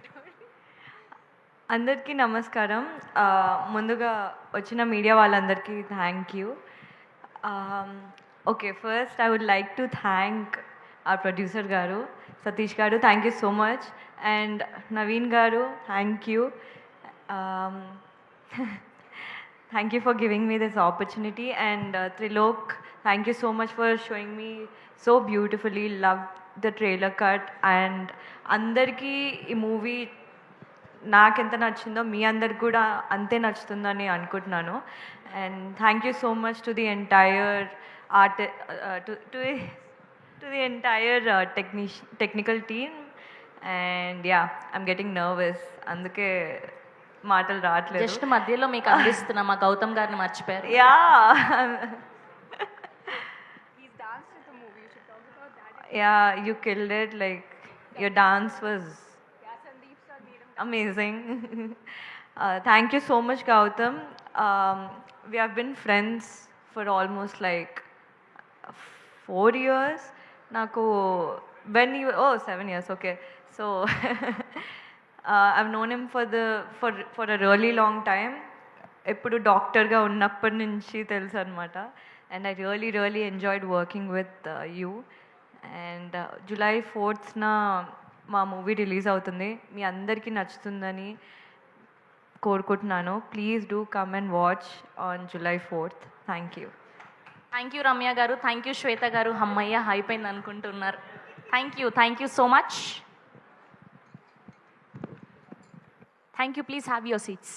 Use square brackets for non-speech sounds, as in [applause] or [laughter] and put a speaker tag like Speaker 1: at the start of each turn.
Speaker 1: [laughs]
Speaker 2: అందరికీ నమస్కారం. ముందుగా వచ్చిన మీడియా వాళ్ళందరికీ thank you okay first I would like to thank ఆ ప్రొడ్యూసర్ గారు సతీష్ గారు thank you so much and Naveen గారు thank you thank you for giving me this opportunity and Trilok thank you so much for showing me so beautifully love the trailer cut and అందరికీ ఈ movie నాకెంత నచ్చిందో మీ అందరికి కూడా అంతే నచ్చుతుందని అనుకుంటున్నాను. And thank you so much to the entire art to to to the entire technic technical team and yeah I'm getting nervous అందుకే మాటలు రావట్లేదు. జస్ట్
Speaker 3: మధ్యలో మీకు అందిస్తున్నా మా గౌతమ్ గారిని మర్చిపోయారు. Yeah
Speaker 2: Yeah you killed it like your dance was amazing. [laughs] uh, thank you so much, Gautam. Um, we have been friends for almost like four years. Naku, when you oh seven years okay. So [laughs] uh, I've known him for the for for a really long time. ఎప్పుడు డాక్టర్గా ఉన్నప్పటి నుంచి తెలుసు అనమాట and I really really enjoyed working with you and July ఫోర్త్న మా movie release అవుతుంది. మీ అందరికీ నచ్చుతుందని కోరుకుంటున్నాను. Please do come and watch on July fourth thank you
Speaker 3: thank you Ramya గారు. థ్యాంక్ యూ శ్వేత గారు. అమ్మయ్య అయిపోయింది అనుకుంటున్నారు. Thank you thank you so much thank you please have your seats